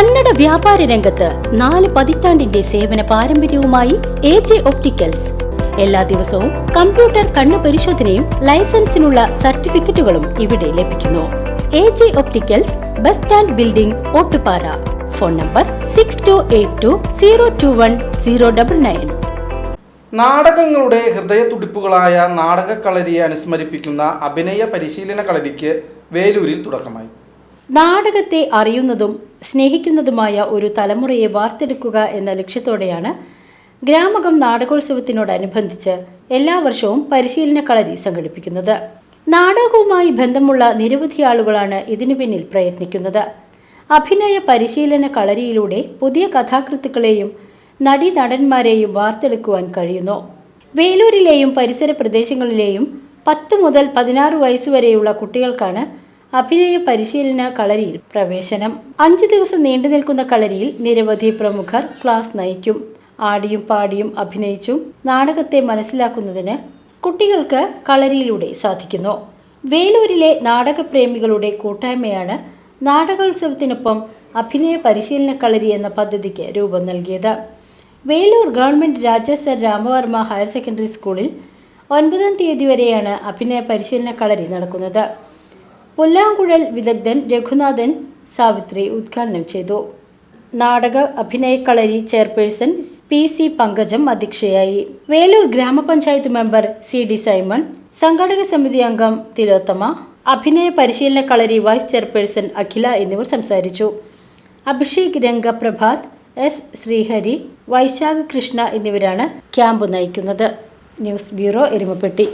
കന്നഡ വ്യാപാര രംഗത്ത് നാല് പതിറ്റാണ്ടിന്റെ സേവന പാരമ്പര്യവുമായി എ ജെ ഒപ്റ്റിക്കൽസ്. എല്ലാ ദിവസവും കമ്പ്യൂട്ടർ കണ്ണു പരിശോധനയും ലൈസൻസിനുള്ള സർട്ടിഫിക്കറ്റുകളും ഇവിടെ ലഭിക്കുന്നു. A J opticals bus stand building Ottupara. Phone number six two eight two zero two one zero double nine നാടകങ്ങളുടെ ഹൃദയത്തുടിപ്പുകളായ നാടകക്കളരിയെ അനുസ്മരിപ്പിക്കുന്ന അഭിനയ പരിശീലന കളരിക്ക് വേലൂരിൽ തുടക്കമായി. നാടകത്തെ അറിയുന്നതും സ്നേഹിക്കുന്നതുമായ ഒരു തലമുറയെ വാർത്തെടുക്കുക എന്ന ലക്ഷ്യത്തോടെയാണ് ഗ്രാമകം നാടകോത്സവത്തിനോടനുബന്ധിച്ച് എല്ലാ വർഷവും പരിശീലന കളരി സംഘടിപ്പിക്കുന്നത്. നാടകവുമായി ബന്ധമുള്ള നിരവധി ആളുകളാണ് ഇതിനു പിന്നിൽ പ്രയത്നിക്കുന്നത്. അഭിനയ പരിശീലന കളരിയിലൂടെ പുതിയ കഥാകൃത്തുക്കളെയും നടി നടന്മാരെയും വാർത്തെടുക്കുവാൻ കഴിയുന്നു. വേലൂരിലെയും പരിസര പ്രദേശങ്ങളിലെയും പത്ത് മുതൽ പതിനാറ് വയസ്സുവരെയുള്ള കുട്ടികൾക്കാണ് അഭിനയ പരിശീലന കളരിയിൽ പ്രവേശനം. അഞ്ചു ദിവസം നീണ്ടു നിൽക്കുന്ന കളരിയിൽ നിരവധി പ്രമുഖർ ക്ലാസ് നയിക്കും. ആടിയും പാടിയും അഭിനയിച്ചും നാടകത്തെ മനസ്സിലാക്കുന്നതിന് കുട്ടികൾക്ക് കളരിയിലൂടെ സാധിക്കുന്നു. വേലൂരിലെ നാടകപ്രേമികളുടെ കൂട്ടായ്മയാണ് നാടകോത്സവത്തിനൊപ്പം അഭിനയ പരിശീലന കളരി എന്ന പദ്ധതിക്ക് രൂപം നൽകിയത്. Velur government Rajasir Ramavarma higher secondary സ്കൂളിൽ ഒൻപതാം തീയതി വരെയാണ് അഭിനയ പരിശീലന കളരി നടക്കുന്നത്. പുല്ലാങ്കുഴൽ വിദഗ്ധൻ രഘുനാഥൻ സാവിത്രി ഉദ്ഘാടനം ചെയ്തു. നാടക അഭിനയ കളരി ചെയർപേഴ്സൺ പി സി പങ്കജം അധ്യക്ഷയായി. വേലൂർ ഗ്രാമപഞ്ചായത്ത് മെമ്പർ സി ഡി സൈമൺ സംഘാടക സമിതി അംഗം തിലോത്തമ അഭിനയ പരിശീലന കളരി വൈസ് ചെയർപേഴ്സൺ അഖില എന്നിവർ സംസാരിച്ചു. അഭിഷേക് രംഗപ്രഭാത് എസ് ശ്രീഹരി വൈശാഖ കൃഷ്ണ എന്നിവരാണ് ക്യാമ്പ് നയിക്കുന്നത്. News bureau Erumapetty.